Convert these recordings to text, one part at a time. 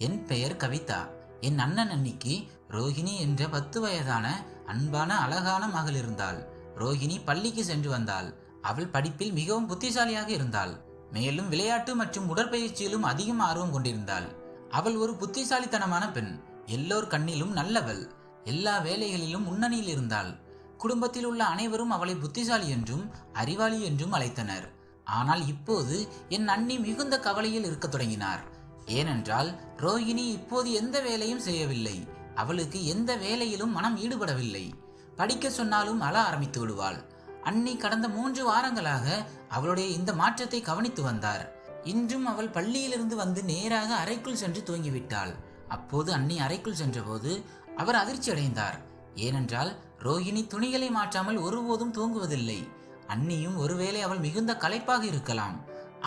என் பெயர் கவிதா. என் அண்ணன் அன்னிக்கு ரோஹிணி என்ற பத்து வயதான அன்பான அழகான மகள் இருந்தாள். ரோஹிணி பள்ளிக்கு சென்று வந்தாள். அவள் படிப்பில் மிகவும் புத்திசாலியாக இருந்தாள். மேலும் விளையாட்டு மற்றும் உடற்பயிற்சியிலும் அதிகம் ஆர்வம் கொண்டிருந்தாள். அவள் ஒரு புத்திசாலித்தனமான பெண். எல்லோர் கண்ணிலும் நல்லவள். எல்லா வேலைகளிலும் முன்னணியில் இருந்தாள். குடும்பத்தில் உள்ள அனைவரும் அவளை புத்திசாலி என்றும் அறிவாளி என்றும் அழைத்தனர். ஆனால் இப்போது என் அண்ணி மிகுந்த கவலையில் இருக்கத் தொடங்கினார். ஏனென்றால் ரோஹிணி இப்போது எந்த வேலையும் செய்யவில்லை. அவளுக்கு எந்த வேலையிலும் மனம் ஈடுபடவில்லை. படிக்க சொன்னாலும் அழ ஆரம்பித்து விடுவாள். அன்னி கடந்த மூன்று வாரங்களாக அவளுடைய இந்த மாற்றத்தை கவனித்து வந்தார். இன்றும் அவள் பள்ளியிலிருந்து வந்து நேராக அறைக்குள் சென்று தூங்கிவிட்டாள். அப்போது அண்ணி அறைக்குள் சென்றபோது அவர் அதிர்ச்சி அடைந்தார். ஏனென்றால் ரோஹிணி துணிகளை மாற்றாமல் ஒருபோதும் தூங்குவதில்லை. அண்ணியும் ஒருவேளை அவள் மிகுந்த களைப்பாக இருக்கலாம்.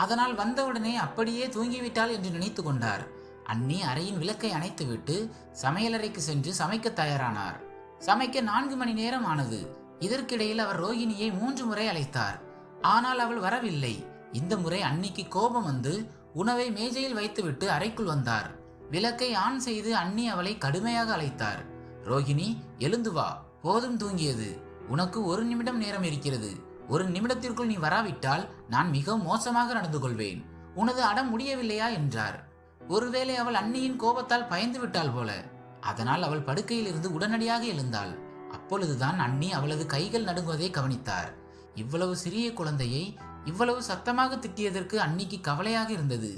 அதனால் வந்தவுடனே அப்படியே தூங்கிவிட்டாள் என்று நினைத்து கொண்டார். அண்ணி அறையின் விளக்கை அணைத்துவிட்டு சமையலறைக்கு சென்று சமைக்க தயாரானார். சமைக்க நான்கு மணி நேரம் ஆனது. இதற்கிடையில் அவர் ரோஹிணியை மூன்று முறை அழைத்தார். ஆனால் அவள் வரவில்லை. இந்த முறை அன்னிக்கு கோபம் வந்து உணவை மேஜையில் வைத்துவிட்டு அறைக்குள் வந்தார். விளக்கை ஆன் செய்து அண்ணி அவளை கடுமையாக அழைத்தார். ரோஹிணி எழுந்து வா. போதும் தூங்கியது. உனக்கு ஒரு நிமிடம் நேரம் இருக்கிறது. ஒரு நிமிடத்திற்குள் நீ வராவிட்டால் நான் மிகவும் மோசமாக நடந்து கொள்வேன் உனது அடம் முடியவில்லையா? என்றார். ஒருவேளை அவள் அன்னியின் கோபத்தால் பயந்து விட்டாள் போல. அதனால் அவள் படுக்கையில் இருந்து உடனடியாக எழுந்தாள். அப்பொழுதுதான் அண்ணி அவளது கைகள் நடுங்குவதை கவனித்தார். இவ்வளவு சிறிய குழந்தையை இவ்வளவு சத்தமாக திட்டியதற்கு அன்னிக்கு கவலையாக இருந்தது.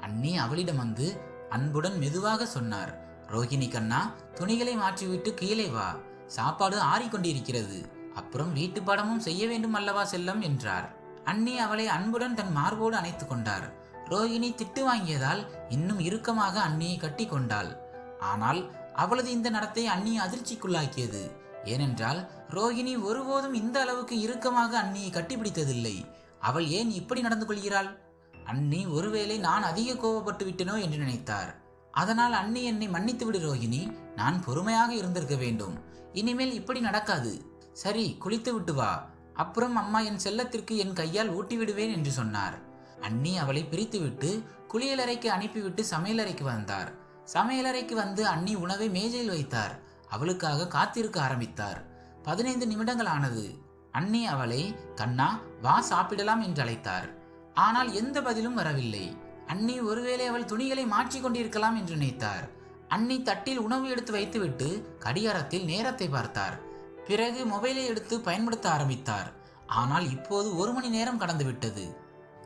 அண்ணி அவளிடம் வந்து அன்புடன் மெதுவாக சொன்னார். ரோஹிணி கண்ணா துணிகளை மாற்றிவிட்டு கீழே வா. சாப்பாடு ஆறிக்கொண்டிருக்கிறது. அப்புறம் வீட்டு படமும் செய்ய வேண்டும் அல்லவா செல்லம் என்றார். அண்ணி அவளை அன்புடன் தன் மார்போடு அணைத்து கொண்டார். ரோஹிணி திட்டு வாங்கியதால் இன்னும் இறுக்கமாக அண்ணியை கட்டி கொண்டாள். ஆனால் அவளது இந்த நடத்தை அண்ணியை அதிர்ச்சிக்குள்ளாக்கியது. ஏனென்றால் ரோஹிணி ஒருபோதும் இந்த அளவுக்கு இறுக்கமாக அண்ணியை கட்டிப்பிடித்ததில்லை. அவள் ஏன் இப்படி நடந்து கொள்கிறாள்? அண்ணி ஒருவேளை நான் அதிக கோபப்பட்டு விட்டனோ என்று நினைத்தார். அதனால் அண்ணி என்னை மன்னித்து விடு ரோஹிணி நான் பொறுமையாக இருந்திருக்க வேண்டும். இனிமேல் இப்படி நடக்காது. சரி குளித்து விட்டு வா. அப்புறம் அம்மா என் செல்லத்திற்கு என் கையால் ஊட்டி விடுவேன் என்று சொன்னார். அண்ணி அவளை பிரித்துவிட்டு குளியலறைக்கு அனுப்பிவிட்டு சமையலறைக்கு வந்தார். சமையலறைக்கு வந்து அண்ணி உணவை மேஜையில் வைத்தார். அவளுக்காக காத்திருக்க ஆரம்பித்தார். பதினைந்து நிமிடங்கள் ஆனது. அண்ணி அவளை கண்ணா வா சாப்பிடலாம் என்று அழைத்தார். ஆனால் எந்த பதிலும் வரவில்லை. அண்ணி ஒருவேளை அவள் துணிகளை மாற்றிக் கொண்டிருக்கலாம் என்று நினைத்தார். அண்ணி தட்டில் உணவு எடுத்து வைத்துவிட்டு கடிகாரத்தில் நேரத்தை பார்த்தார். பிறகு மொபைலை எடுத்து பயன்படுத்த ஆரம்பித்தார். ஆனால் இப்போது ஒரு மணி நேரம் கடந்துவிட்டது.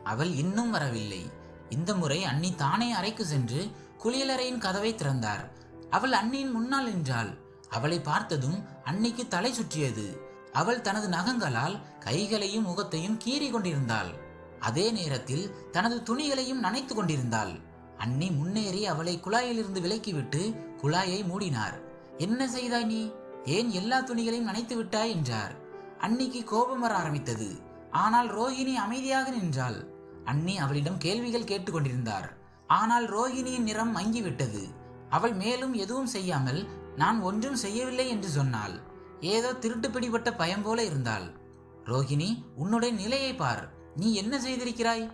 அவள் இன்னும் வரவில்லை. இந்த முறை அண்ணி தானே அறைக்கு சென்று குளியலறையின் கதவை திறந்தார். அவள் அண்ணியின் முன்னால் நின்றாள். அவளை பார்த்ததும் அன்னிக்கு தலை சுற்றியது. அவள் தனது நகங்களால் கைகளையும் முகத்தையும் கீறி கொண்டிருந்தாள். அதே நேரத்தில் தனது துணிகளையும் நனைத்து கொண்டிருந்தாள். அண்ணி முன்னேறி அவளை குழாயிலிருந்து விலக்கிவிட்டு குழாயை மூடினார். என்ன செய்தாய் நீ? ஏன் எல்லா துணிகளையும் நனைத்து விட்டாய் என்றார். அன்னிக்கு கோபம் வர ஆரம்பித்தது. ஆனால் ரோஹிணி அமைதியாக நின்றாள். அண்ணி அவளிடம் கேள்விகள் கேட்டுக்கொண்டிருந்தார் ஆனால் ரோஹிணியின் நிறம் மங்கிவிட்டது. அவள் மேலும் எதுவும் செய்யாமல் நான் ஒன்றும் செய்யவில்லை என்று சொன்னாள். ஏதோ திருட்டு பிடிபட்ட பயம் போல இருந்தாள். ரோஹிணி உன்னுடைய நிலையை பார். நீ என்ன செய்திருக்கிறாய்?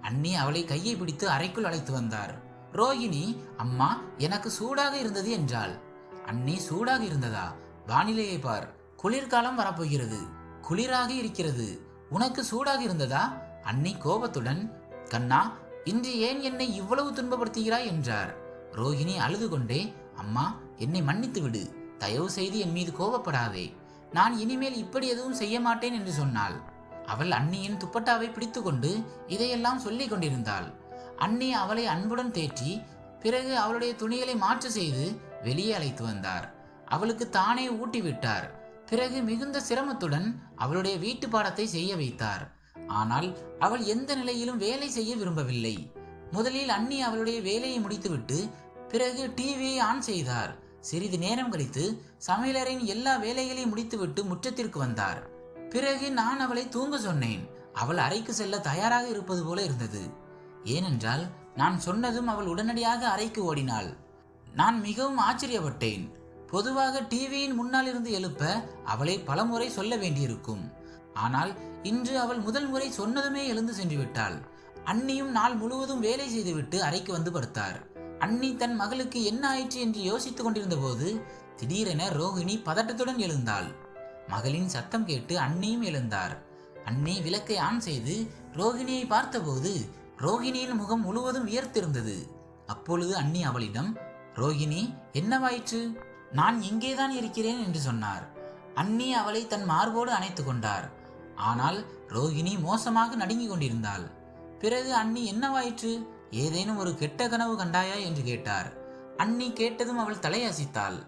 அண்ணி அவளை கையை பிடித்து அறைக்குள் அழைத்து வந்தார். ரோஹிணி அம்மா எனக்கு சூடாக இருந்தது என்றாள். அண்ணி சூடாக இருந்ததா? வானிலையை பார். குளிர்காலம் வரப்போகிறது. குளிராக இருக்கிறது. உனக்கு சூடாக இருந்ததா? அண்ணி கோபத்துடன் கண்ணா இன்று ஏன் என்னை இவ்வளவு துன்பப்படுத்துகிறாய்? என்றார். ரோஹிணி அழுது கொண்டே அம்மா என்னை மன்னித்து விடு. தயவு செய்து என் மீது கோபப்படாதே. நான் இனிமேல் இப்படி எதுவும் செய்ய மாட்டேன் என்று சொன்னாள். அவள் அண்ணியின் துப்பட்டாவை பிடித்துக்கொண்டு இதையெல்லாம் சொல்லிக் கொண்டிருந்தாள். அண்ணி அவளை அன்புடன் தேற்றி பிறகு அவளுடைய துணிகளை மாற்று செய்து வெளியே அழைத்து வந்தார். அவளுக்கு தானே ஊட்டிவிட்டார் பிறகு மிகுந்த சிரமத்துடன் அவளுடைய வீட்டு பாடத்தை செய்ய வைத்தார். ஆனால் அவள் எந்த நிலையிலும் வேலை செய்ய விரும்பவில்லை. முதலில் அண்ணி அவளுடைய வேலையை முடித்துவிட்டு பிறகு டிவியை ஆன் செய்தார். சிறிது நேரம் கழித்து சமையலரின் எல்லா வேலைகளையும் முடித்துவிட்டு முற்றத்திற்கு வந்தார். பிறகு நான் அவளை தூங்க சொன்னேன். அவள் அறைக்கு செல்ல தயாராக இருப்பது போல இருந்தது. ஏனென்றால் நான் சொன்னதும் அவள் உடனடியாக அறைக்கு ஓடினாள். நான் மிகவும் ஆச்சரியப்பட்டேன். பொதுவாக டிவியின் முன்னால் இருந்து எழுப்ப அவளை பலமுறை சொல்ல வேண்டியிருக்கும். ஆனால் இன்று அவள் முதல் முறை சொன்னதுமே எழுந்து சென்று விட்டாள் அண்ணியும் நாள் முழுவதும் வேலை செய்துவிட்டு அறைக்கு வந்து படுத்தார். அண்ணி தன் மகளுக்கு என்ன ஆயிற்று என்று யோசித்துக் கொண்டிருந்த போது திடீரென ரோகிணி பதட்டத்துடன் எழுந்தாள். மகளின் சத்தம் கேட்டு அண்ணியும் எழுந்தார். அண்ணி விளக்கை ஆன் செய்து ரோஹிணியை பார்த்தபோது ரோகிணியின் முகம் முழுவதும் வியர்த்திருந்தது. அப்பொழுது அண்ணி அவளிடம் ரோகிணி என்னவாயிற்று? நான் இங்கேதான் இருக்கிறேன் என்று சொன்னார். அண்ணி அவளை தன் மார்போடு அணைத்து கொண்டார். ஆனால் ரோகிணி மோசமாக நடுங்கிக் கொண்டிருந்தாள். பிறகு அண்ணி என்னவாயிற்று? ஏதேனும் ஒரு கெட்ட கனவு கண்டாயா என்று கேட்டார். அண்ணி கேட்டதும் அவள் தலையசைத்தாள்.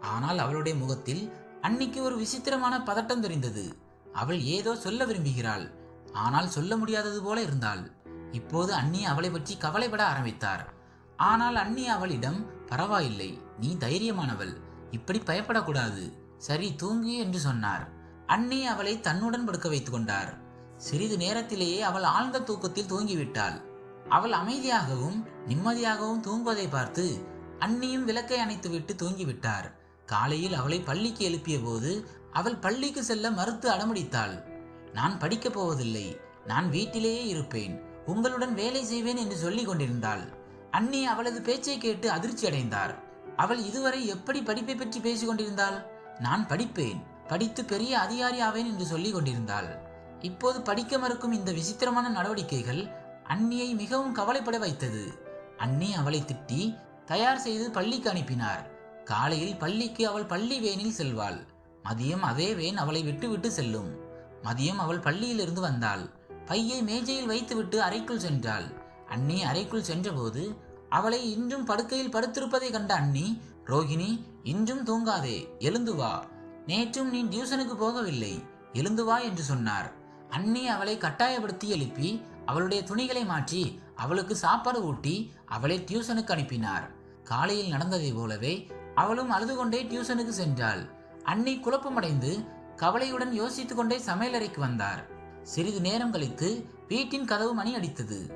ஆனால் அவளுடைய முகத்தில் அன்னிக்கு ஒரு விசித்திரமான பதட்டம் தெரிந்தது. அவள் ஏதோ சொல்ல விரும்புகிறாள். ஆனால் சொல்ல முடியாதது போல இருந்தாள். இப்போது அண்ணி அவளை பற்றி கவலைப்பட ஆரம்பித்தார். ஆனால் அண்ணி அவளிடம் பரவாயில்லை நீ தைரியமானவள். இப்படி பயப்படக்கூடாது. சரி தூங்கு என்று சொன்னார். அண்ணி அவளை தன்னுடன் படுக்க வைத்துக் கொண்டார். சிறிது நேரத்திலேயே அவள் ஆழ்ந்த தூக்கத்தில் தூங்கிவிட்டாள். அவள் அமைதியாகவும் நிம்மதியாகவும் தூங்குவதை பார்த்து அண்ணியும் விளக்கை அணைத்துவிட்டு தூங்கிவிட்டார். காலையில் அவளை பள்ளிக்கு எழுப்பிய போது அவள் பள்ளிக்கு செல்ல மறுத்து அடமுடித்தாள். நான் படிக்கப் போவதில்லை. நான் வீட்டிலேயே இருப்பேன். உங்களுடன் வேலை செய்வேன் என்று சொல்லிக் கொண்டிருந்தாள். அண்ணி அவளது பேச்சை கேட்டு அதிர்ச்சி அடைந்தார் அவள் இதுவரை எப்படி படிப்பை பற்றி பேசிக் கொண்டிருந்தாள் நான் படிப்பேன். படித்து பெரிய அதிகாரி ஆவேன் என்று சொல்லிக் கொண்டிருந்தாள். இப்போது படிக்க மறுக்கும் இந்த விசித்திரமான நடவடிக்கைகள் அண்ணியை மிகவும் கவலைப்பட வைத்தது. அண்ணி அவளை திட்டி தயார் செய்து பள்ளிக்கு அனுப்பினார். காலையில் பள்ளிக்கு அவள் பள்ளி வேனில் செல்வாள். மதியம் அதே வேன் அவளை விட்டுவிட்டு செல்லும். மதியம் அவள் பள்ளியிலிருந்து வந்தாள். பையை மேஜையில் வைத்துவிட்டு அறைக்குள் சென்றாள். அண்ணி அறைக்குள் சென்றபோது அவளை இன்றும் படுக்கையில் படுத்திருப்பதை கண்ட அண்ணி ரோகிணி இன்றும் தூங்காதே எழுந்து வா. நேற்றும் நீ டியூசனுக்கு போகவில்லை எழுந்து வா என்று சொன்னார். அண்ணி அவளை கட்டாயப்படுத்தி எழுப்பி அவளுடைய துணிகளை மாற்றி அவளுக்கு சாப்பாடு ஊட்டி அவளை டியூசனுக்கு அனுப்பினார். காலையில் நடந்ததை போலவே அவளும் அழுது கொண்டே டியூசனுக்கு சென்றாள். அண்ணி குழப்பமடைந்து கவலையுடன் யோசித்துக் கொண்டே சமையலறைக்கு வந்தார். சிறிது நேரம் கழித்து வீட்டின் கதவு மணி அடித்தது.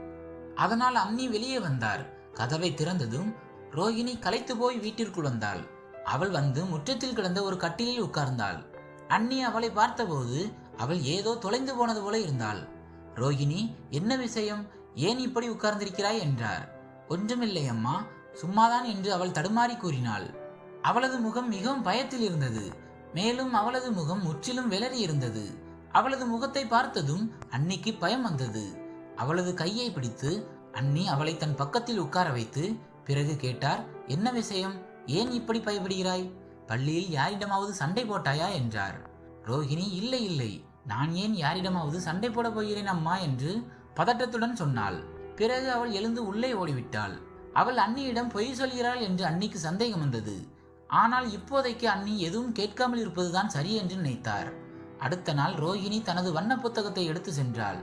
அதனால் அண்ணி வெளியே வந்தார். கதவை திறந்ததும் ரோகிணி களைத்து போய் வீட்டிற்குள் வந்தாள். அவள் வந்து முற்றத்தில் கிடந்த ஒரு கட்டிலில் உட்கார்ந்தாள். அண்ணி அவளை பார்த்தபோது அவள் ஏதோ தொலைந்து போனது போல இருந்தாள். ரோகிணி என்ன விஷயம்? ஏன் இப்படி உட்கார்ந்திருக்கிறாய்? என்றார். ஒன்றுமில்லை அம்மா சும்மாதான் என்று அவள் தடுமாறி கூறினாள். அவளது முகம் மிகவும் பயத்தில் இருந்தது. மேலும் அவளது முகம் முற்றிலும் விளறி இருந்தது. அவளது முகத்தை பார்த்ததும் அன்னிக்கு பயம் வந்தது. அவளது கையை பிடித்து அண்ணி அவளை தன் பக்கத்தில் உட்கார வைத்து பிறகு கேட்டார் என்ன விஷயம்? ஏன் இப்படி பயப்படுகிறாய்? பள்ளியில் யாரிடமாவது சண்டை போட்டாயா? என்றார். ரோகிணி இல்லை இல்லை. நான் ஏன் யாரிடமாவது சண்டை போட போகிறேன் அம்மா? என்று பதட்டத்துடன் சொன்னாள். பிறகு அவள் எழுந்து உள்ளே ஓடிவிட்டாள். அவள் அண்ணியிடம் பொய் சொல்கிறாள் என்று அன்னிக்கு சந்தேகம் வந்தது. ஆனால் இப்போதைக்கு அண்ணி எதுவும் கேட்காமல் இருப்பதுதான் சரி என்று நினைத்தார். அடுத்த நாள் ரோகிணி தனது வண்ண புத்தகத்தை எடுத்து சென்றாள்.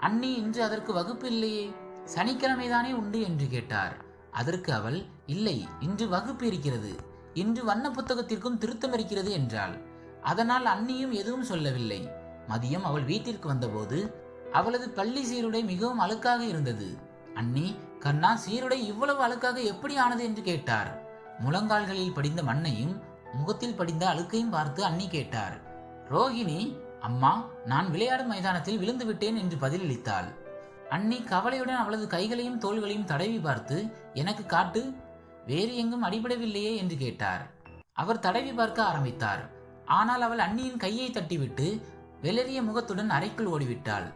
அண்ணி இன்று அதற்கு வகுப்பு இல்லையே. சனிக்கிழமைதானே உண்டு என்று கேட்டார். அதற்கு அவள் இல்லை இன்று வகுப்பு இருக்கிறது. இன்று வண்ண புத்தகத்திற்கும் திருத்தம் இருக்கிறது என்றாள். அதனால் அன்னியும் எதுவும் சொல்லவில்லை. மதியம் அவள் வீட்டிற்கு வந்தபோது அவளது பள்ளி சீருடை மிகவும் அழுக்காக இருந்தது. அண்ணி கண்ணா சீருடை இவ்வளவு அழுக்காக எப்படி ஆனது? என்று கேட்டார். முழங்கால்களில் படிந்த மண்ணையும் முகத்தில் படிந்த அழுக்கையும் பார்த்து அண்ணி கேட்டார். ரோகிணி அம்மா நான் விளையாடும் மைதானத்தில் விழுந்து விட்டேன் என்று பதிலளித்தாள். அண்ணி கவலையுடன் அவளது கைகளையும் தோள்களையும் தடவி பார்த்து எனக்கு காட்டு வேறு எங்கும் அடிபடவில்லையே? என்று கேட்டார். அவர் தடவி பார்க்க ஆரம்பித்தார். ஆனால் அவள் அண்ணியின் கையை தட்டிவிட்டு வெளறிய முகத்துடன் அறைக்குள் ஓடிவிட்டாள்.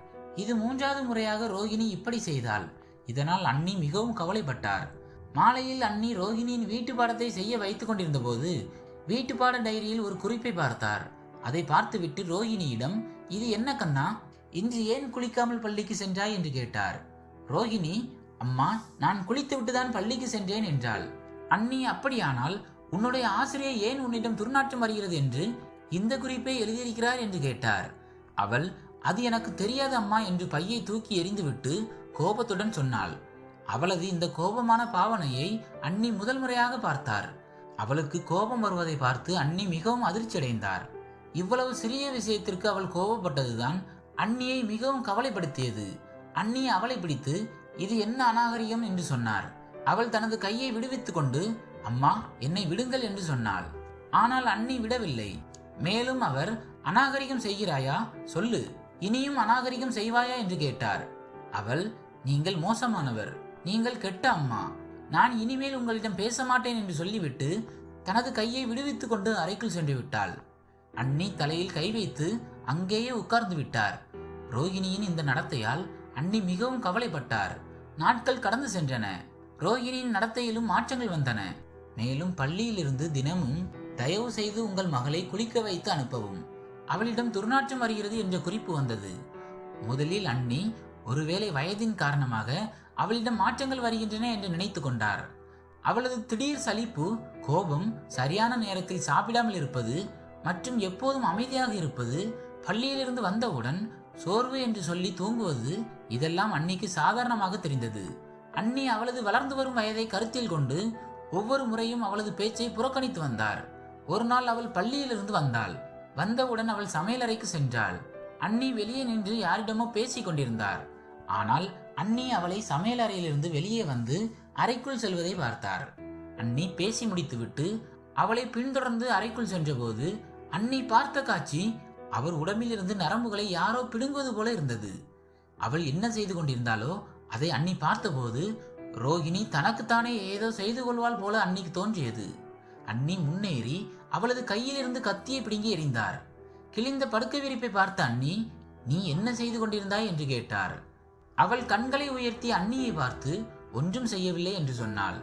இது மூன்றாவது முறையாக ரோகிணி இப்படி செய்தாள். இதனால் அண்ணி மிகவும் கவலைப்பட்டார். மாலையில் அண்ணி ரோகிணியின் வீட்டு பாடத்தை செய்ய வைத்துக் கொண்டிருந்த போது வீட்டு பாட டைரியில் ஒரு குறிப்பை பார்த்தார். அதை பார்த்துவிட்டு ரோகிணியிடம் இது என்ன கண்ணா? இன்று ஏன் குளிக்காமல் பள்ளிக்கு சென்றாய் என்று கேட்டார். ரோகிணி அம்மா நான் குளித்து விட்டுதான் பள்ளிக்கு சென்றேன் என்றாள். அண்ணி அப்படியானால் உன்னுடைய ஆசிரியர் ஏன் உன்னிடம் துர்நாற்றம் வருகிறது என்று இந்த குறிப்பை எழுதியிருக்கிறார் என்று கேட்டார். அவள் அது எனக்கு தெரியாது அம்மா என்று பையை தூக்கி எறிந்துவிட்டு கோபத்துடன் சொன்னாள். அவளது இந்த கோபமான பாவனையை அண்ணி முதல் முறையாக பார்த்தார். அவளுக்கு கோபம் வருவதை பார்த்து அண்ணி மிகவும் அதிர்ச்சியடைந்தார். இவ்வளவு சிறிய விஷயத்திற்கு அவள் கோபப்பட்டதுதான் அண்ணியை மிகவும் கவலைப்படுத்தியது. அண்ணி அவளை பிடித்து இது என்ன அநாகரிகம்? என்று சொன்னார். அவள் தனது கையை விடுவித்துக் கொண்டு அம்மா என்னை விடுங்கள் என்று சொன்னாள். ஆனால் அண்ணி விடவில்லை. மேலும் அவர் அநாகரிகம் செய்கிறாயா? சொல்லு. இனியும் அநாகரிகம் செய்வாயா? என்று கேட்டார். அவள் நீங்கள் மோசமானவர். நீங்கள் கெட்ட அம்மா. நான் இனிமேல் உங்களிடம் பேச மாட்டேன் என்று சொல்லிவிட்டு தனது கையை விடுவித்துக் கொண்டு அறைக்குள் சென்று விட்டாள். அண்ணி தலையில் கை வைத்து அங்கேயே உட்கார்ந்து விட்டார். ரோகிணியின் இந்த நடத்தையால் அண்ணி மிகவும் கவலைப்பட்டார். நாட்கள் கடந்து சென்றன. ரோகிணியின் நடத்தையிலும் மாற்றங்கள் வந்தன. மேலும் பள்ளியிலிருந்து தினமும் தயவு செய்து உங்கள் மகளை குளிக்க வைத்து அனுப்பவும். அவளிடம் துர்நாற்றம் வருகிறது என்ற குறிப்பு வந்தது. முதலில் அண்ணி ஒருவேளை வயதின் காரணமாக அவளிடம் மாற்றங்கள் வருகின்றன என்று நினைத்து கொண்டார். அவளது திடீர் சலிப்பு கோபம் சரியான நேரத்தில் சாப்பிடாமல் இருப்பது மற்றும் எப்போதும் அமைதியாக இருப்பது பள்ளியிலிருந்து வந்தவுடன் சோர்வு என்று சொல்லி தூங்குவது இதெல்லாம் அன்னிக்கு சாதாரணமாக தெரிந்தது. அன்னி அவளது வளர்ந்து வரும் வயதை கருத்தில் கொண்டு ஒவ்வொரு முறையும் அவளது பேச்சை புறக்கணித்து வந்தார். ஒரு நாள் அவள் பள்ளியிலிருந்து வந்தாள். வந்தவுடன் அவள் சமையலறைக்கு சென்றாள். அன்னி வெளியே நின்று யாரிடமோ பேசிக் கொண்டிருந்தார். ஆனால் அன்னி அவளை சமையலறையிலிருந்து வெளியே வந்து அறைக்குள் செல்வதை பார்த்தார். அன்னி பேசி முடித்துவிட்டு அவளை பின்தொடர்ந்து அறைக்குள் சென்றபோது அன்னி பார்த்த காட்சி அவர் உடம்பிலிருந்து நரம்புகளை யாரோ பிடுங்குவது போல இருந்தது. அவள் என்ன செய்து கொண்டிருந்தாலோ அதை அன்னி பார்த்தபோது ரோகிணி தனக்குத்தானே ஏதோ செய்து கொள்வாள் போல அன்னிக்கு தோன்றியது. அன்னி முன்னேறி அவளது கையிலிருந்து கத்தியை பிடுங்கி எறிந்தார். கிழிந்த படுக்கை விரிப்பை பார்த்த அன்னி நீ என்ன செய்து கொண்டிருந்தாய்? என்று கேட்டார். அவள் கண்களை உயர்த்தி அன்னியை பார்த்து ஒன்றும் செய்யவில்லை என்று சொன்னாள்.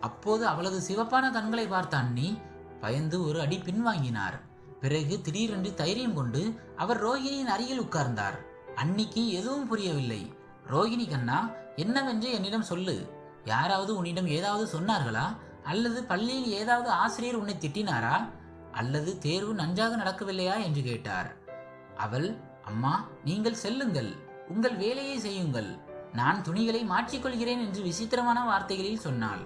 அப்போது அவளது சிவப்பான கண்களை பார்த்த அன்னி பயந்து ஒரு அடி பின்வாங்கினார். பிறகு திடீரென்று தைரியம் கொண்டு அவர் ரோகிணியின் அருகில் உட்கார்ந்தார். அன்னிக்கு எதுவும் புரியவில்லை. ரோகிணி கண்ணா என்னவென்று என்னிடம் சொல்லு. யாராவது உன்னிடம் ஏதாவது சொன்னார்களா? அல்லது பள்ளியில் ஏதாவது ஆசிரியர் உன்னை திட்டினாரா? அல்லது தேர்வு நன்றாக நடக்கவில்லையா? என்று கேட்டார். அவள் அம்மா நீங்கள் செல்லுங்கள். உங்கள் வேலையை செய்யுங்கள். நான் துணிகளை மாற்றிக்கொள்கிறேன் என்று விசித்திரமான வார்த்தைகளில் சொன்னாள்.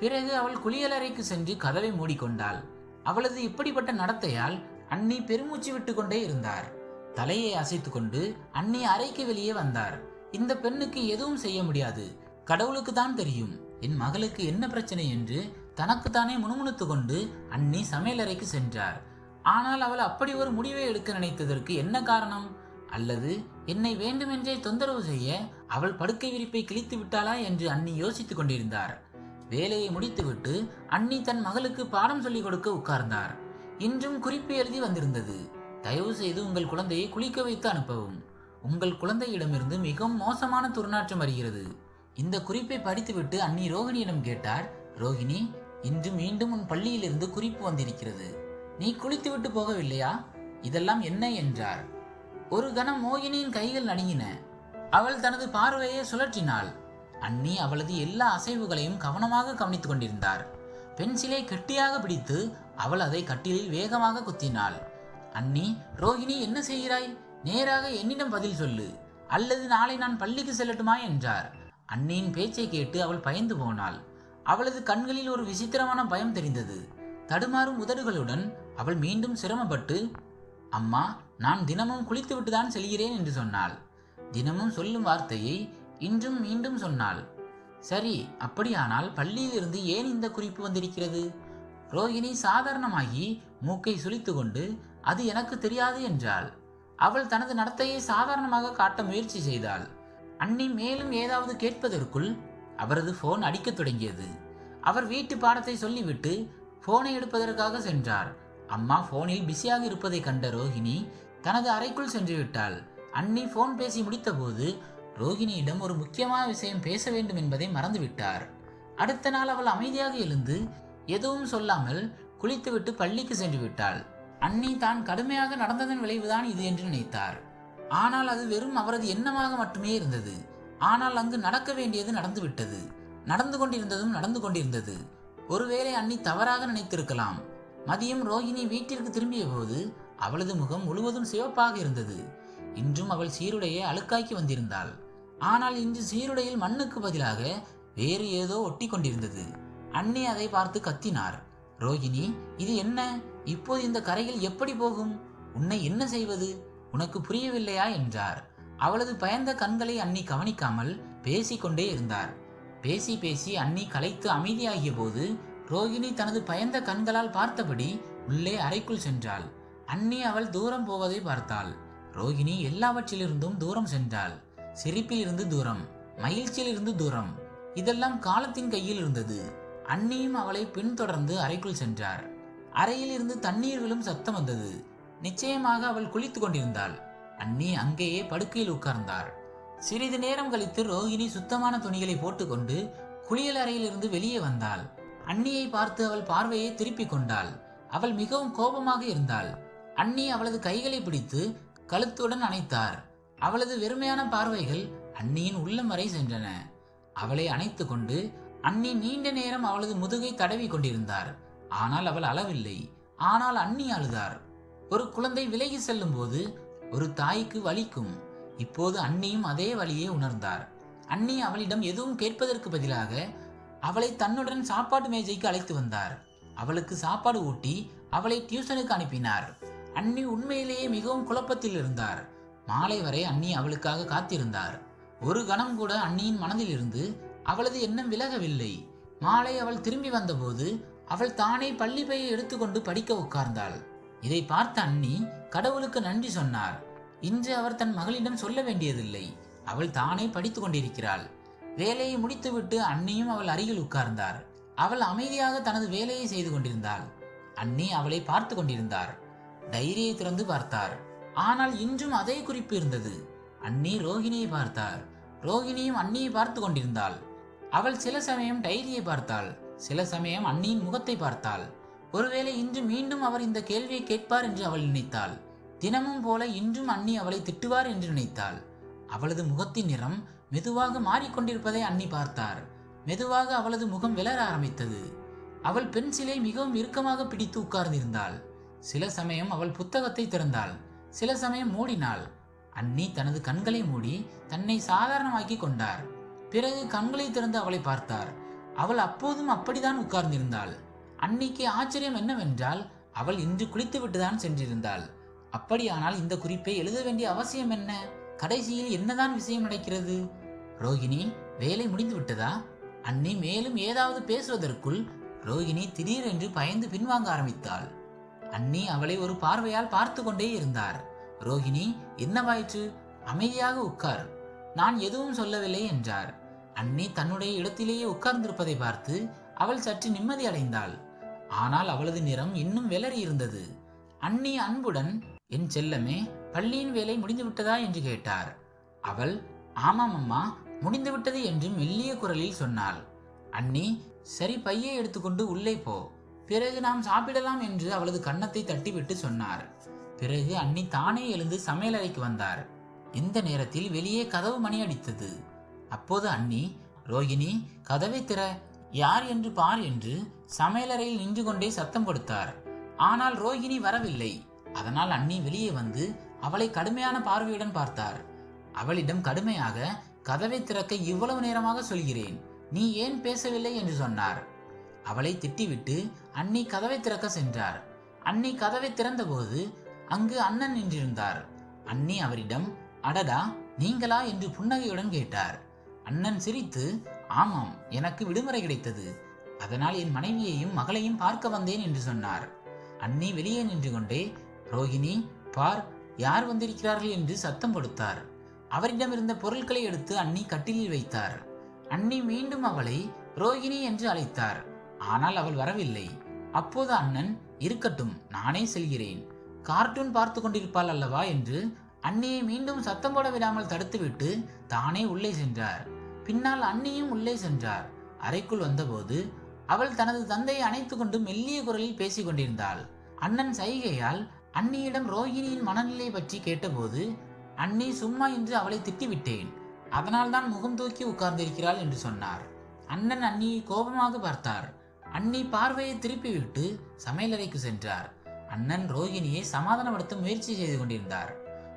பிறகு அவள் குளியலறைக்கு சென்று கதவை மூடிக்கொண்டாள். அவளது இப்படிப்பட்ட நடத்தையால் அன்னி பெருமூச்சு விட்டுக்கொண்டே இருந்தார். தலையை அசைத்து கொண்டு அன்னி அறைக்கு வெளியே வந்தார். இந்த பெண்ணுக்கு எதுவும் செய்ய முடியாது. கடவுளுக்கு தான் தெரியும். என் மகளுக்கு என்ன பிரச்சனை என்று தனக்குத்தானே முணுமுணுத்து கொண்டு அன்னி சமையலறைக்கு சென்றார். ஆனால் அவள் அப்படி ஒரு முடிவை எடுக்க நினைத்ததற்கு என்ன காரணம்? அல்லது என்னை வேண்டுமென்றே தொந்தரவு செய்ய அவள் படுக்கை விரிப்பை கிழித்து விட்டாளா என்று அன்னி யோசித்துக் கொண்டிருந்தார். வேலையை முடித்துவிட்டு அன்னி தன் மகளுக்கு பாடம் சொல்லிக் கொடுக்க உட்கார்ந்தார். இன்றும் குறிப்பு எழுதி வந்திருந்தது. தயவு செய்து உங்கள் குழந்தையை குளிக்க வைத்து அனுப்பவும். உங்கள் குழந்தையிடமிருந்து மிகவும் மோசமான துர்நாற்றம் வருகிறது. இந்த குறிப்பை படித்துவிட்டு அன்னி ரோகிணியிடம் கேட்டார் ரோகிணி இன்று மீண்டும் உன் பள்ளியிலிருந்து குறிப்பு வந்திருக்கிறது. நீ குளித்துவிட்டு போகவில்லையா? இதெல்லாம் என்ன? என்றார் ஒரு கணம் மோகினியின் கைகள் நடுங்கின. அவள் தனது பார்வையை சுழற்றினாள். அன்னி அவளது எல்லா அசைவுகளையும் கவனமாக கவனித்துக் கொண்டிருந்தார். பென்சிலை கெட்டியாக பிடித்து அவள் அதை கட்டிலில் வேகமாக குத்தினாள். அண்ணி ரோகிணி என்ன செய்கிறாய்? நேராக என்னிடம் பதில் சொல்லு. அல்லது நாளை நான் பள்ளிக்கு செல்லட்டுமா என்றார். அன்னியின் பேச்சை கேட்டு அவள் பயந்து போனாள். அவளது கண்களில் ஒரு விசித்திரமான பயம் தெரிந்தது. தடுமாறும் உதடுகளுடன் அவள் மீண்டும் சிரமப்பட்டு அம்மா நான் தினமும் குளித்துவிட்டு தான் செல்கிறேன் என்று சொன்னாள். தினமும் சொல்லும் வார்த்தையை இன்றும் மீண்டும் சொன்னாள். சரி அப்படியானால் பள்ளியிலிருந்து ஏன் இந்த குறிப்பு வந்திருக்கிறது? ரோகிணி சாதாரணமாகி மூக்கை சுளித்துக்கொண்டு அது எனக்கு தெரியாது என்றாள். அவள் தனது நடத்தையை சாதாரணமாக காட்ட முயற்சி செய்தாள். அண்ணி மேலும் ஏதாவது கேட்பதற்குள் அவரது போன் அடிக்கத் தொடங்கியது. அவர் வீட்டு பாடத்தை சொல்லிவிட்டு போனை எடுப்பதற்காக சென்றார். அம்மா போனில் பிஸியாக இருப்பதை கண்ட ரோகிணி தனது அறைக்குள் சென்று விட்டாள். அண்ணி போன் பேசி முடித்தபோது ரோகிணியிடம் ஒரு முக்கியமான விஷயம் பேச வேண்டும் என்பதை மறந்துவிட்டார். அடுத்த நாள் அவள் அமைதியாக எழுந்து எதுவும் சொல்லாமல் குளித்துவிட்டு பள்ளிக்கு சென்று விட்டாள். அன்னி தான் கடுமையாக நடந்ததன் விளைவுதான் இது என்று நினைத்தார். ஆனால் அது வெறும் அவரது எண்ணமாக மட்டுமே இருந்தது. ஆனால் அங்கு நடக்க வேண்டியது நடந்துவிட்டது நடந்து கொண்டிருந்ததும் நடந்து கொண்டிருந்தது. ஒருவேளை அன்னி தவறாக நினைத்திருக்கலாம். மதியம் ரோகிணி வீட்டிற்கு திரும்பிய போது அவளது முகம் முழுவதும் சிவப்பாக இருந்தது. இன்றும் அவள் சீருடையை அழுக்காக்கி வந்திருந்தாள். ஆனால் இன்று சீருடையில் மண்ணுக்கு பதிலாக வேறு ஏதோ ஒட்டி கொண்டிருந்தது. அன்னை அதை பார்த்து கத்தினார். ரோகிணி இது என்ன? இப்போது இந்த கரையில் எப்படி போகும்? உன்னை என்ன செய்வது? உனக்கு புரியவில்லையா? என்றார். அவளது பயந்த கண்களை அன்னி கவனிக்காமல் பேசிக்கொண்டே இருந்தார். பேசி பேசி அன்னி கலைத்து அமைதியாகிய போது ரோகிணி தனது பயந்த கண்களால் பார்த்தபடி உள்ளே அறைக்குள் சென்றாள். அன்னி அவள் தூரம் போவதை பார்த்தாள். ரோகிணி எல்லாவற்றிலிருந்தும் தூரம் சென்றாள். சிரிப்பிலிருந்து தூரம் மகிழ்ச்சியிலிருந்து தூரம். இதெல்லாம் காலத்தின் கையில் இருந்தது. அன்னியும் அவளை பின்தொடர்ந்து அறைக்குள் சென்றார். அறையில் இருந்து தண்ணீர் விழும் சத்தம் வந்தது. நிச்சயமாக அவள் குளித்துக் கொண்டிருந்தாள். அன்னி அங்கேயே படுக்கையில் உட்கார்ந்தார். சிறிது நேரம் கழித்து ரோகிணி சுத்தமான துணிகளை போட்டுக்கொண்டு குளியல் அறையிலிருந்து வெளியே வந்தாள். அன்னியை பார்த்து அவள் பார்வையை திருப்பிக் கொண்டாள். அவள் மிகவும் கோபமாக இருந்தாள். அன்னி அவளது கைகளை பிடித்து கழுத்துடன் அணைத்தார். அவளது வெறுமையான பார்வைகள் அன்னியின் உள்ளம் வரை சென்றன. அவளை அணைத்து கொண்டு அன்னி நீண்ட நேரம் அவளது முதுகை தடவி கொண்டிருந்தார். ஆனால் அவள் அளவில்லை ஆனால் அன்னி அழுதார். ஒரு குழந்தை விலகி செல்லும் போது ஒரு தாய்க்கு வலிக்கும். இப்போது அன்னியும் அதே வழியை உணர்ந்தார். அன்னி அவளிடம் எதுவும் கேட்பதற்கு பதிலாக அவளை தன்னுடன் சாப்பாட்டு மேஜைக்கு அழைத்து வந்தார். அவளுக்கு சாப்பாடு ஊட்டி அவளை டியூஷனுக்கு அனுப்பினார். அன்னி உண்மையிலேயே மிகவும் குழப்பத்தில் இருந்தார். மாலை வரை அன்னி அவளுக்காக காத்திருந்தார். ஒரு கணம் கூட அன்னியின் மனதில் இருந்து அவளது எண்ணம் விலகவில்லை. மாலை அவள் திரும்பி வந்தபோது அவள் தானே பள்ளி பையை எடுத்துக்கொண்டு படிக்க உட்கார்ந்தாள். இதை பார்த்த அண்ணி கடவுளுக்கு நன்றி சொன்னார். இன்று அவர் தன் மகளிடம் சொல்ல வேண்டியதில்லை. அவள் தானே படித்துக் கொண்டிருக்கிறாள். வேலையை முடித்துவிட்டு அன்னியும் அவள் அருகில் உட்கார்ந்தார். அவள் அமைதியாக தனது வேலையை செய்து கொண்டிருந்தாள். அன்னி அவளை பார்த்து கொண்டிருந்தார். டைரியை திறந்து பார்த்தார். ஆனால் இன்றும் அதே குறிப்பு இருந்தது. அன்னி ரோகிணியை பார்த்தார். ரோகிணியும் அன்னியை பார்த்து கொண்டிருந்தாள். அவள் சில சமயம் டைரியை பார்த்தாள். சில சமயம் அன்னியின் முகத்தை பார்த்தாள். ஒருவேளை இன்று மீண்டும் அவர் இந்த கேள்வியை கேட்பார் என்று அவள் நினைத்தாள். தினமும் போல இன்றும் அண்ணி அவளை திட்டுவார் என்று நினைத்தாள். அவளது முகத்தின் நிறம் மெதுவாக மாறிக்கொண்டிருப்பதை அன்னி பார்த்தார். மெதுவாக அவளது முகம் விளர ஆரம்பித்தது. அவள் பென்சிலை மிகவும் இறுக்கமாக பிடித்து உட்கார்ந்திருந்தாள். சில சமயம் அவள் புத்தகத்தை திறந்தாள். சில சமயம் மூடினாள். அண்ணி தனது கண்களை மூடி தன்னை சாதாரணமாக்கி கொண்டார். பிறகு கண்களை திறந்து அவளை பார்த்தார். அவள் அப்போதும் அப்படிதான் உட்கார்ந்திருந்தாள். அன்னிக்கு ஆச்சரியம் என்னவென்றால் அவள் இன்று குளித்துவிட்டுதான் சென்றிருந்தாள். அப்படியானால் இந்த குறிப்பை எழுத வேண்டிய அவசியம் என்ன? கடைசியில் என்னதான் விஷயம் நடக்கிறது? ரோகிணி வேலை முடிந்து விட்டதா? அன்னி மேலும் ஏதாவது பேசுவதற்குள் ரோகிணி திடீரென்று பயந்து பின்வாங்க ஆரம்பித்தாள். அன்னி அவளை ஒரு பார்வையால் பார்த்து கொண்டே இருந்தார். ரோகிணி என்னவாயிற்று? அமைதியாக உட்கார். நான் எதுவும் சொல்லவில்லை என்றார். அன்னி தன்னுடைய இடத்திலேயே உட்கார்ந்திருப்பதை பார்த்து அவள் சற்று நிம்மதி அடைந்தாள். ஆனால் அவளது நிறம் இன்னும் வெளறி இருந்தது. அன்னி அன்புடன் என் செல்லமே பள்ளியின் வேலை முடிந்து விட்டதா? என்று கேட்டார். அவள் ஆமாம் அம்மா முடிந்துவிட்டது என்று மெல்லிய குரலில் சொன்னாள். அன்னி சரி பையை எடுத்துக்கொண்டு உள்ளே போ. பிறகு நாம் சாப்பிடலாம் என்று அவளது கன்னத்தை தட்டிவிட்டு சொன்னார். பிறகு அன்னி தானே எழுந்து சமையலறைக்கு வந்தார். இந்த நேரத்தில் வெளியே கதவு மணி அடித்தது. அப்போது அண்ணி ரோகிணி கதவை திற யார் என்று பார் என்று சமையலறையில் நின்று கொண்டே சத்தம் கொடுத்தார். ஆனால் ரோகிணி வரவில்லை. அதனால் அண்ணி வெளியே வந்து அவளை கடுமையான பார்வையுடன் பார்த்தார். அவளிடம் கடுமையாக கதவை திறக்க இவ்வளவு நேரமாக சொல்கிறேன். நீ ஏன் பேசவில்லை என்று சொன்னார். அவளை திட்டிவிட்டு அண்ணி கதவை திறக்க சென்றார். அண்ணி கதவை திறந்தபோது அங்கு அண்ணன் நின்றிருந்தார். அண்ணி அவரிடம் அடடா நீங்களா? என்று புன்னகையுடன் கேட்டார். அண்ணன் சிரித்து ஆமாம் எனக்கு விடுமுறை கிடைத்தது. அதனால் என் மனைவியையும் மகளையும் பார்க்க வந்தேன் என்று சொன்னார். அண்ணி வெளியே நின்று கொண்டே ரோகிணி பார் யார் வந்திருக்கிறார்கள்? என்று சத்தம் கொடுத்தார். அவரிடம் இருந்த பொருட்களை எடுத்து அண்ணி கட்டிலில் வைத்தார். அண்ணி மீண்டும் அவளை ரோகிணி என்று அழைத்தார். ஆனால் அவள் வரவில்லை. அப்போது அண்ணன் இருக்கட்டும் நானே செல்கிறேன். கார்ட்டூன் பார்த்து கொண்டிருப்பாள் அல்லவா? என்று அண்ணியை மீண்டும் சத்தம் போட விடாமல் தடுத்துவிட்டு தானே உள்ளே சென்றார். பின்னால் அன்னியும் உள்ளே சென்றார். அறைக்குள் வந்தபோது அவள் தனது தந்தையை அணைத்து கொண்டு மெல்லிய குரலில் பேசிக் கொண்டிருந்தாள். அண்ணன் சைகையால் அன்னியிடம் ரோகிணியின் மனநிலை பற்றி கேட்டபோது அன்னி சும்மா என்று அவளை திட்டிவிட்டேன். அதனால்தான் முகம் தூக்கி உட்கார்ந்திருக்கிறாள் என்று சொன்னார். அண்ணன் அன்னியை கோபமாக பார்த்தார். அன்னி பார்வையை திருப்பிவிட்டு சமையலறைக்கு சென்றார். அண்ணன் ரோகிணியை சமாதானப்படுத்த முயற்சி செய்து கொண்டிருந்தார்.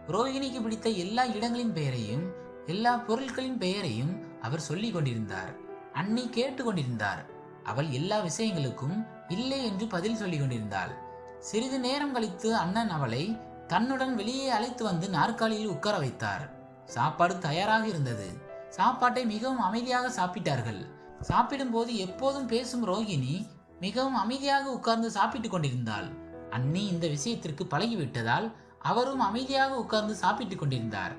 ரோகிணிக்கு பிடித்த எல்லா இடங்களின் பெயரையும் எல்லா பொருட்களின் பெயரையும் அவர் சொல்லிக் கொண்டிருந்தார். அன்னி கேட்டுக்கொண்டிருந்தார் அவள் எல்லா விஷயங்களுக்கும் இல்லை என்று பதில் சொல்லிக் கொண்டிருந்தாள். சிறிது நேரம் கழித்து அண்ணன் அவளை தன்னுடன் வெளியே அழைத்து வந்து நாற்காலியில் உட்கார வைத்தார். சாப்பாடு தயாராக இருந்தது. சாப்பாட்டை மிகவும் அமைதியாக சாப்பிட்டார்கள். சாப்பிடும்போது எப்போதும் பேசும் ரோகிணி மிகவும் அமைதியாக உட்கார்ந்து சாப்பிட்டுக் கொண்டிருந்தாள். அன்னி இந்த விஷயத்திற்கு பழகிவிட்டதால் அவரும் அமைதியாக உட்கார்ந்து சாப்பிட்டுக் கொண்டிருந்தார்.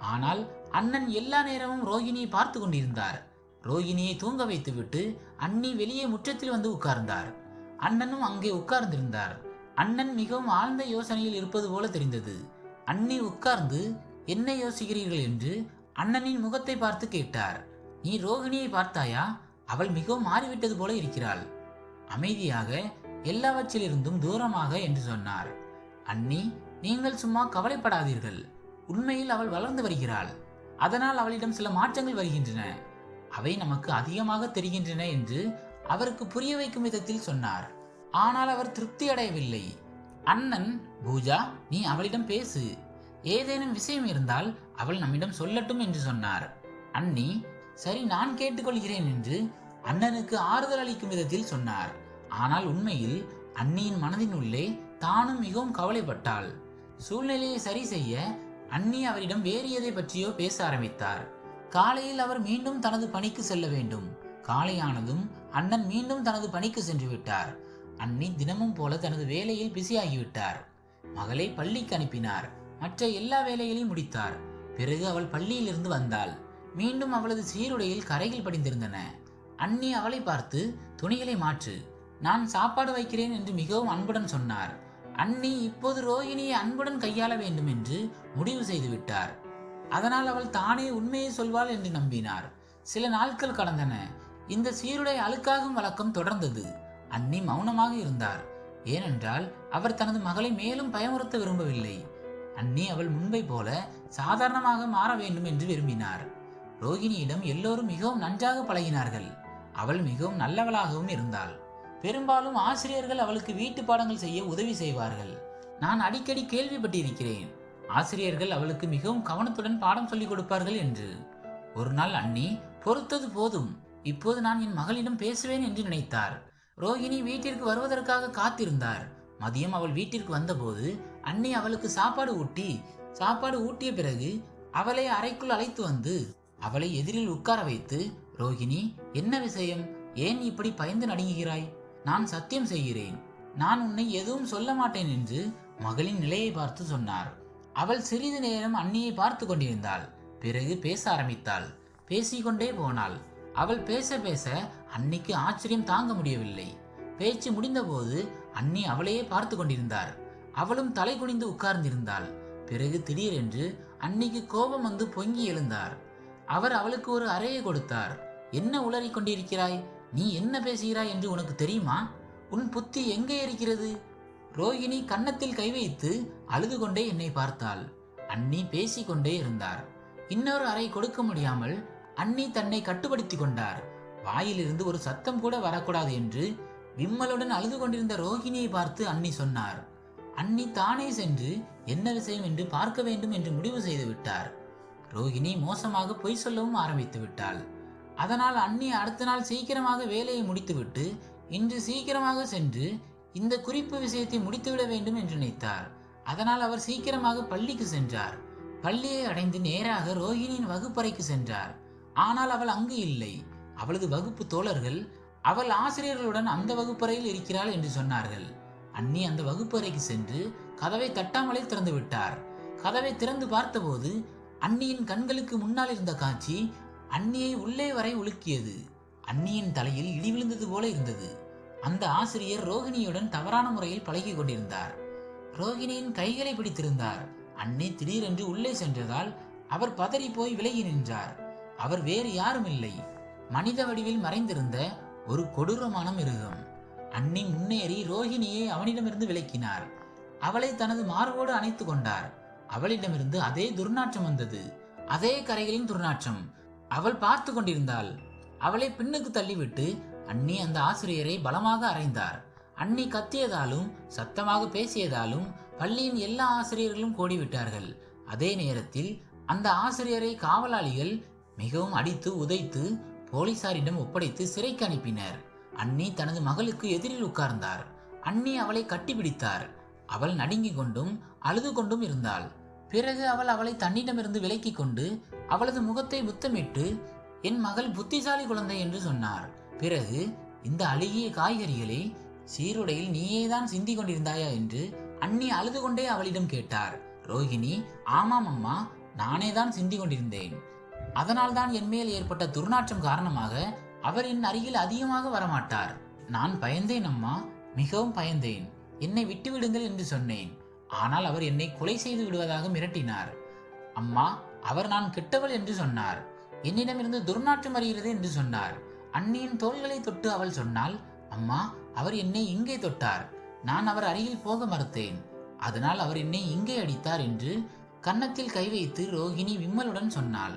ஆனால் அண்ணன் எல்லா நேரமும் ரோகிணியை பார்த்து கொண்டிருந்தார். ரோகிணியை தூங்க வைத்துவிட்டு அண்ணி வெளியே முற்றத்தில் வந்து உட்கார்ந்தார். அண்ணனும் அங்கே உட்கார்ந்திருந்தார். அண்ணன் மிகவும் ஆழ்ந்த யோசனையில் இருப்பது போல தெரிந்தது. அண்ணி உட்கார்ந்து என்ன யோசிக்கிறீர்கள்? என்று அண்ணனின் முகத்தை பார்த்து கேட்டார். நீ ரோகிணியை பார்த்தாயா? அவள் மிகவும் மாறிவிட்டது போல இருக்கிறாள். அமைதியாக எல்லாவற்றிலிருந்தும் தூரமாக என்று சொன்னார். அண்ணி நீங்கள் சும்மா கவலைப்படாதீர்கள். உண்மையில் அவள் வளர்ந்து வருகிறாள். அதனால் அவளிடம் சில மாற்றங்கள் வருகின்றன. அவை நமக்கு அதிகமாக தெரிகின்றன என்று அவருக்கு புரிய வைக்கும் விதத்தில் சொன்னார். ஆனால் அவர் திருப்தி அடையவில்லை. அண்ணன் பூஜா நீ அவளிடம் பேசு. ஏதேனும் விஷயம் இருந்தால் அவள் நம்மிடம் சொல்லட்டும் என்று சொன்னார். அண்ணி சரி நான் கேட்டுக்கொள்கிறேன் என்று அண்ணனுக்கு ஆறுதல் அளிக்கும் விதத்தில் சொன்னார். ஆனால் உண்மையில் அண்ணியின் மனதின் உள்ளே தானும் மிகவும் கவலைப்பட்டாள். சூழ்நிலையை சரி செய்ய அண்ணி அவரிடம் வேறு எதை பற்றியோ பேச ஆரம்பித்தார். காலையில் அவர் மீண்டும் தனது பணிக்கு செல்ல வேண்டும். காலையானதும் அண்ணன் மீண்டும் தனது பணிக்கு சென்று விட்டார். அண்ணி தினமும் போல தனது வேலையில் பிஸியாகிவிட்டார். மகளை பள்ளிக்கு அனுப்பினார். மற்ற எல்லா வேலைகளையும் முடித்தார். பிறகு அவள் பள்ளியிலிருந்து வந்தாள். மீண்டும் அவளது சீருடையில் கரைகள் படிந்திருந்தன. அண்ணி அவளை பார்த்து துணிகளை மாற்று. நான் சாப்பாடு வைக்கிறேன் என்று மிகவும் அன்புடன் சொன்னார். அண்ணி இப்போது ரோஹிணியை அன்புடன் கையாள வேண்டும் என்று முடிவு செய்து விட்டார் அதனால் அவள் தானே உண்மையை சொல்வாள் என்று நம்பினார். சில நாட்கள் கடந்தன. இந்த சீருடை அழுக்காகும் வழக்கம் தொடர்ந்தது. அண்ணி மௌனமாக இருந்தார். ஏனென்றால் அவர் தனது மகளை மேலும் பயமுறுத்த விரும்பவில்லை. அண்ணி அவள் முன்பை போல சாதாரணமாக மாற வேண்டும் என்று விரும்பினார். ரோகிணியிடம் எல்லோரும் மிகவும் நன்றாக பழகினார்கள். அவள் மிகவும் நல்லவளாகவும் இருந்தாள். பெரும்பாலும் ஆசிரியர்கள் அவளுக்கு வீட்டு பாடங்கள் செய்ய உதவி செய்வார்கள். நான் அடிக்கடி கேள்விப்பட்டிருக்கிறேன். ஆசிரியர்கள் அவளுக்கு மிகவும் கவனத்துடன் பாடம் சொல்லிக் கொடுப்பார்கள் என்று. ஒரு நாள் அண்ணி பொறுத்தது போதும். இப்போது நான் என் மகளிடம் பேசுவேன் என்று நினைத்தார். ரோகிணி வீட்டிற்கு வருவதற்காக காத்திருந்தார். மதியம் அவள் வீட்டிற்கு வந்தபோது அண்ணி அவளுக்கு சாப்பாடு ஊட்டி சாப்பாடு ஊட்டிய பிறகு அவளை அறைக்குள் அழைத்து வந்து அவளை எதிரில் உட்கார வைத்து ரோகிணி என்ன விஷயம்? ஏன் இப்படி பயந்து நடுங்குகிறாய்? நான் சத்தியம் செய்கிறேன். நான் உன்னை எதுவும் சொல்ல மாட்டேன் என்று மகளின் நிலையை பார்த்து சொன்னார். அவள் சிறிது நேரம் அன்னியை பார்த்து கொண்டிருந்தாள். பிறகு பேச ஆரம்பித்தாள். பேசிக்கொண்டே போனாள். அவள் பேச பேச அன்னிக்கு ஆச்சரியம் தாங்க முடியவில்லை. பேச்சு முடிந்தபோது அன்னி அவளையே பார்த்து கொண்டிருந்தார். அவளும் தலை குனிந்து உட்கார்ந்திருந்தாள். பிறகு திடீரென்று அன்னிக்கு கோபம் வந்து பொங்கி எழுந்தார். அவர் அவளுக்கு ஒரு அறையை கொடுத்தார். என்ன உளறிக் கொண்டிருக்கிறாய்? நீ என்ன பேசுகிறாய் என்று உனக்கு தெரியுமா? உன் புத்தி எங்கே இருக்கிறது? ரோகிணி கன்னத்தில் கை வைத்து அழுது கொண்டே என்னை பார்த்தாள். அண்ணி பேசிக்கொண்டே இருந்தார். இன்னொரு அறை கொடுக்க முடியாமல் அண்ணி தன்னை கட்டுப்படுத்தி கொண்டார். வாயிலிருந்து ஒரு சத்தம் கூட வரக்கூடாது என்று விம்மலுடன் அழுது கொண்டிருந்த ரோகிணியை பார்த்து அண்ணி சொன்னார். அண்ணி தானே சென்று என்ன விஷயம் என்று பார்க்க வேண்டும் என்று முடிவு செய்து விட்டார். ரோகிணி மோசமாக பொய் சொல்லவும் ஆரம்பித்து விட்டாள். அதனால் அண்ணி அடுத்த நாள் சீக்கிரமாக வேலையை முடித்துவிட்டு இன்று சீக்கிரமாக சென்று இந்த குறிப்பு விஷயத்தை முடித்துவிட வேண்டும் என்று நினைத்தார். அதனால் அவர் சீக்கிரமாக பள்ளிக்கு சென்றார். பள்ளியை அடைந்து நேராக ரோஹிணியின் வகுப்பறைக்கு சென்றார். ஆனால் அவள் அங்கு இல்லை. அவளது வகுப்பு தோழர்கள் அவள் ஆசிரியர்களுடன் அந்த வகுப்பறையில் இருக்கிறாள் என்று சொன்னார்கள். அண்ணி அந்த வகுப்பறைக்கு சென்று கதவை தட்டாமலே திறந்து விட்டார். கதவை திறந்து பார்த்தபோது அண்ணியின் கண்களுக்கு முன்னால் இருந்த காட்சி அண்ணியை உள்ளே வரை உலுக்கியது. அன்னியின் தலையில் இடி விழுந்தது போல இருந்தது. அந்த ஆசிரியர் ரோகிணியுடன் தவறான முறையில் பழகி கொண்டிருந்தார். ரோகிணியின் கைகளை பிடித்திருந்தார். அண்ணி திடீரென்று உள்ளே சென்றதால் அவர் பதறி போய் விலகி நின்றார். அவர் வேறு யாரும் இல்லை மனித வடிவில் மறைந்திருந்த ஒரு கொடூரமான மிருகம். அன்னி முன்னேறி ரோஹிணியை அவனிடமிருந்து விலக்கினார். அவளை தனது மார்போடு அணைத்து கொண்டார். அவளிடமிருந்து அதே துர்நாற்றம் வந்தது. அதே கரைகளின் துர்நாற்றம். அவள் பார்த்து கொண்டிருந்தாள். அவளை பின்னுக்கு தள்ளிவிட்டு அண்ணி அந்த ஆசிரியரை பலமாக அறைந்தார். அண்ணி கத்தியதாலும் சத்தமாக பேசியதாலும் பள்ளியின் எல்லா ஆசிரியர்களும் கோடிவிட்டார்கள். அதே நேரத்தில் அந்த ஆசிரியரை காவலாளிகள் மிகவும் அடித்து உதைத்து போலீசாரிடம் ஒப்படைத்து சிறைக்கு அனுப்பினர். அண்ணி தனது மகளுக்கு எதிரில் உட்கார்ந்தார். அண்ணி அவளை கட்டிப்பிடித்தார். அவள் நடுங்கிக் கொண்டும் அழுது கொண்டும் இருந்தாள். பிறகு அவள் அவளை தன்னிடமிருந்து விலக்கிக் கொண்டு அவளது முகத்தை முத்தமிட்டு என் மகள் புத்திசாலி குழந்தை என்று சொன்னார். பிறகு இந்த அழுகிய காய்கறிகளை சீருடையில் நீயேதான் சிந்தி கொண்டிருந்தாயா? என்று அண்ணி அழுது கொண்டே அவளிடம் கேட்டார். ரோகிணி ஆமாம் அம்மா நானே தான் சிந்தி கொண்டிருந்தேன். அதனால்தான் என் மேல் ஏற்பட்ட துர்நாற்றம் காரணமாக அவர் என் அருகில் அதிகமாக வரமாட்டார். நான் பயந்தேன் அம்மா மிகவும் பயந்தேன். என்னை விட்டுவிடுங்கள் என்று சொன்னேன். ஆனால் அவர் என்னை கொலை செய்து விடுவதாக மிரட்டினார். அம்மா அவர் நான் கெட்டவள் என்று சொன்னார். என்னிடமிருந்து துர்நாற்றம் அறிகிறது என்று சொன்னார். அண்ணியின் தோள்களை தொட்டு அவள் சொன்னாள் அம்மா அவர் என்னை இங்கே தொட்டார். நான் அவர் அருகில் போக மறுத்தேன். அதனால் அவர் என்னை இங்கே அடித்தார் என்று கன்னத்தில் கை வைத்து ரோகிணி விம்மலுடன் சொன்னாள்.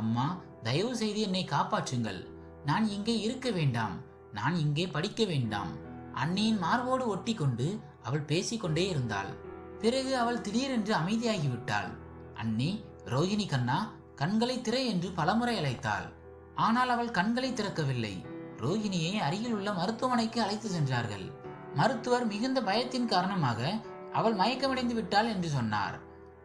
அம்மா தயவு செய்து என்னை காப்பாற்றுங்கள். நான் இங்கே இருக்க வேண்டாம். நான் இங்கே படிக்க வேண்டாம். அண்ணியின் மார்போடு ஒட்டி கொண்டு அவள் பேசிக்கொண்டே இருந்தாள். பிறகு அவள் திடீரென்று அமைதியாகிவிட்டாள். அண்ணி ரோகிணி கண்ணா கண்களை திரை என்று பலமுறை அழைத்தாள். ஆனால் அவள் கண்களை திறக்கவில்லை. ரோகிணியை அருகில் உள்ள மருத்துவமனைக்கு அழைத்து சென்றார்கள். மருத்துவர் மிகுந்த பயத்தின் காரணமாக அவள் மயக்கமடைந்து விட்டாள் என்று சொன்னார்.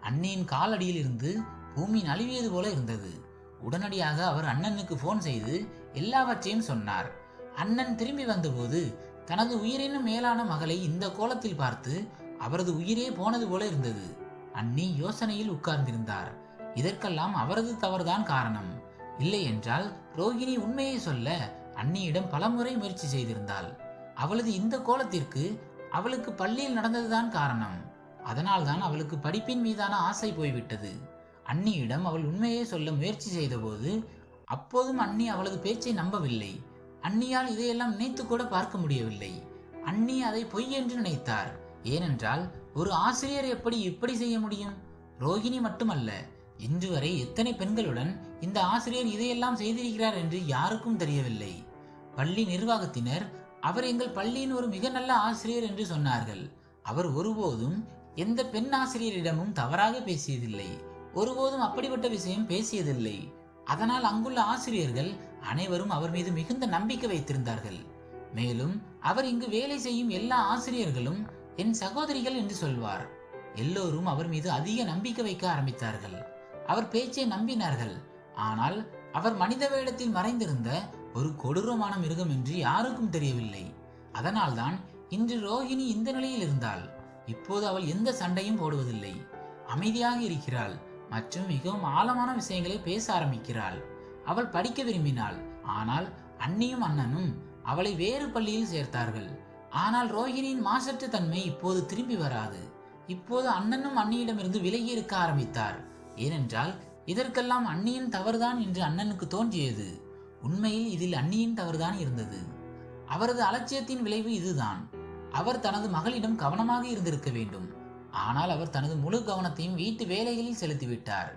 அண்ணியின் காலடியில் இருந்து பூமி நழுவியது போல இருந்தது. உடனடியாக அவர் அண்ணனுக்கு போன் செய்து எல்லாவற்றையும் சொன்னார். அண்ணன் திரும்பி வந்தபோது தனது உயிரினும் மேலான மகளை இந்த கோலத்தில் பார்த்து அவரது உயிரே போனது போல இருந்தது. அண்ணி யோசனையில் உட்கார்ந்திருந்தார். இதற்கெல்லாம் அவரது தவறுதான் காரணம். இல்லை என்றால் ரோகிணி உண்மையை சொல்ல அண்ணியிடம் பலமுறை முயற்சி செய்திருந்தாள். அவளது இந்த கோலத்திற்கு அவளுக்கு பள்ளியில் நடந்ததுதான் காரணம். அதனால்தான் அவளுக்கு படிப்பின் மீதான ஆசை போய்விட்டது. அண்ணியிடம் அவள் உண்மையை சொல்ல முயற்சி செய்தபோது அப்போதும் அண்ணி அவளது பேச்சை நம்பவில்லை. அண்ணியால் இதையெல்லாம் நினைத்து கூட பார்க்க முடியவில்லை. அண்ணி அதை பொய் என்று நினைத்தார். ஏனென்றால் ஒரு ஆசிரியர் எப்படி இப்படி செய்ய முடியும்? ரோகிணி மட்டுமல்ல இன்று வரை எத்தனை பெண்களுடன் இந்த ஆசிரியர் இதையெல்லாம் செய்திருக்கிறார் என்று யாருக்கும் தெரியவில்லை. பள்ளி நிர்வாகத்தினர் அவர் எங்கள் பள்ளியின் ஒரு மிக நல்ல ஆசிரியர் என்று சொன்னார்கள். அவர் ஒருபோதும் எந்த பெண் ஆசிரியரிடமும் தவறாக பேசியதில்லை. ஒருபோதும் அப்படிப்பட்ட விஷயம் பேசியதில்லை. அதனால் அங்குள்ள ஆசிரியர்கள் அனைவரும் அவர் மீது மிகுந்த நம்பிக்கை வைத்திருந்தார்கள். மேலும் அவர் இங்கு வேலை செய்யும் எல்லா ஆசிரியர்களும் என் சகோதரிகள் என்று சொல்வார். எல்லோரும் அவர் மீது அதிக நம்பிக்கை வைக்க ஆரம்பித்தார்கள். அவர் பேச்சை நம்பினார்கள். ஆனால் அவர் மனித வேடத்தில் மறைந்திருந்த ஒரு கொடூரமான மிருகம் என்று யாருக்கும் தெரியவில்லை. அதனால்தான் இன்று ரோஹிணி இந்த நிலையில் இருந்தாள். இப்போது அவள் எந்த சண்டையும் போடுவதில்லை. அமைதியாக இருக்கிறாள். மற்றும் மிகவும் ஆழமான விஷயங்களை பேச ஆரம்பிக்கிறாள். அவள் படிக்க விரும்பினாள். ஆனால் அண்ணியும் அண்ணனும் அவளை வேறு பள்ளியில் சேர்த்தார்கள். ஆனால் ரோஹிணியின் மாசற்ற தன்மை இப்போது திரும்பி வராது. இப்போது அண்ணனும் அண்ணியிடமிருந்து விலகி இருக்க ஆரம்பித்தார். ஏனென்றால் இதற்கெல்லாம் அண்ணியின் தவறுதான் என்று அண்ணனுக்கு தோன்றியது. உண்மையில் இதில் அண்ணியின் தவறுதான் இருந்தது. அவரது அலட்சியத்தின் விளைவு இதுதான். அவர் தனது மகளிடம் கவனமாக இருந்திருக்க வேண்டும். ஆனால் அவர் தனது முழு கவனத்தையும் வீட்டு வேலைகளில் செலுத்திவிட்டார்.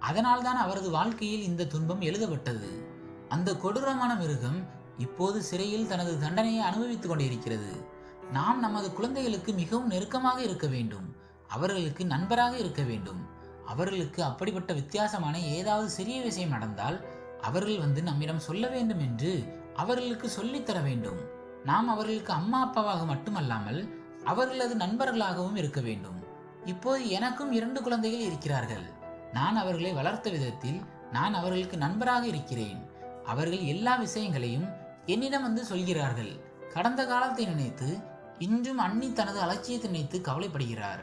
அதனால்தான் அவரது வாழ்க்கையில் இந்த துன்பம் எழுதப்பட்டது. அந்த கொடூரமான மிருகம் இப்போது சிறையில் தனது தண்டனையை அனுபவித்துக் கொண்டிருக்கிறது. நாம் நமது குழந்தைகளுக்கு மிகவும் நெருக்கமாக இருக்க வேண்டும். அவர்களுக்கு நண்பராக இருக்க வேண்டும். அவர்களுக்கு அப்படிப்பட்ட வித்தியாசமான ஏதாவது சிறிய விஷயம் நடந்தால் அவர்கள் வந்து நம்மிடம் சொல்ல வேண்டும் என்று அவர்களுக்கு சொல்லித்தர வேண்டும். நாம் அவர்களுக்கு அம்மா அப்பாவாக மட்டுமல்லாமல் அவர்களது நண்பர்களாகவும் இருக்க வேண்டும். இப்போது எனக்கும் இரண்டு குழந்தைகள் இருக்கிறார்கள். நான் அவர்களை வளர்த்த விதத்தில் நான் அவர்களுக்கு நண்பராக இருக்கிறேன். அவர்கள் எல்லா விஷயங்களையும் என்னிடம் வந்து சொல்கிறார்கள். கடந்த காலத்தை நினைத்து இன்றும் அண்ணி தனது அலட்சியத்தை நினைத்து கவலைப்படுகிறார்.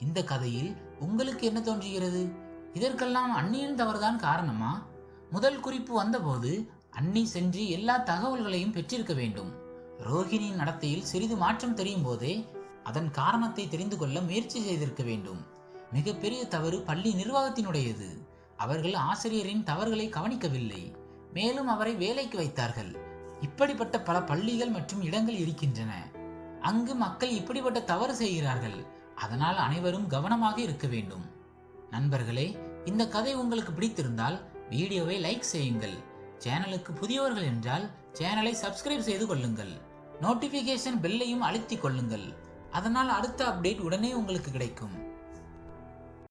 இந்த கதையில் உங்களுக்கு என்ன தோன்றுகிறது? இதற்கெல்லாம் அண்ணியின் தவறுதான் காரணமா? முதல் குறிப்பு வந்தபோது அன்னி சென்று எல்லா தகவல்களையும் பெற்றிருக்க வேண்டும். ரோஹிணியின் நடத்தையில் சிறிது மாற்றம் தெரியும் போதே அதன் காரணத்தை தெரிந்து கொள்ள முயற்சி செய்திருக்க வேண்டும். மிகப்பெரிய தவறு பள்ளி நிர்வாகத்தினுடையது. அவர்கள் ஆசிரியரின் தவறுகளை கவனிக்கவில்லை. மேலும் அவரை வேலைக்கு வைத்தார்கள். இப்படிப்பட்ட பல பள்ளிகள் மற்றும் இடங்கள் இருக்கின்றன. அங்கு மக்கள் இப்படிப்பட்ட தவறு செய்கிறார்கள். அதனால் அனைவரும் கவனமாக இருக்க வேண்டும். நண்பர்களே இந்த கதை உங்களுக்கு பிடித்திருந்தால் வீடியோவை லைக் செய்யுங்கள். சேனலுக்கு புதியவர்கள் என்றால் சேனலை சப்ஸ்கிரைப் செய்து கொள்ளுங்கள். நோட்டிஃபிகேஷன் பெல்லையும் அழுத்திக் கொள்ளுங்கள். அதனால் அடுத்த அப்டேட் உடனே உங்களுக்கு கிடைக்கும்.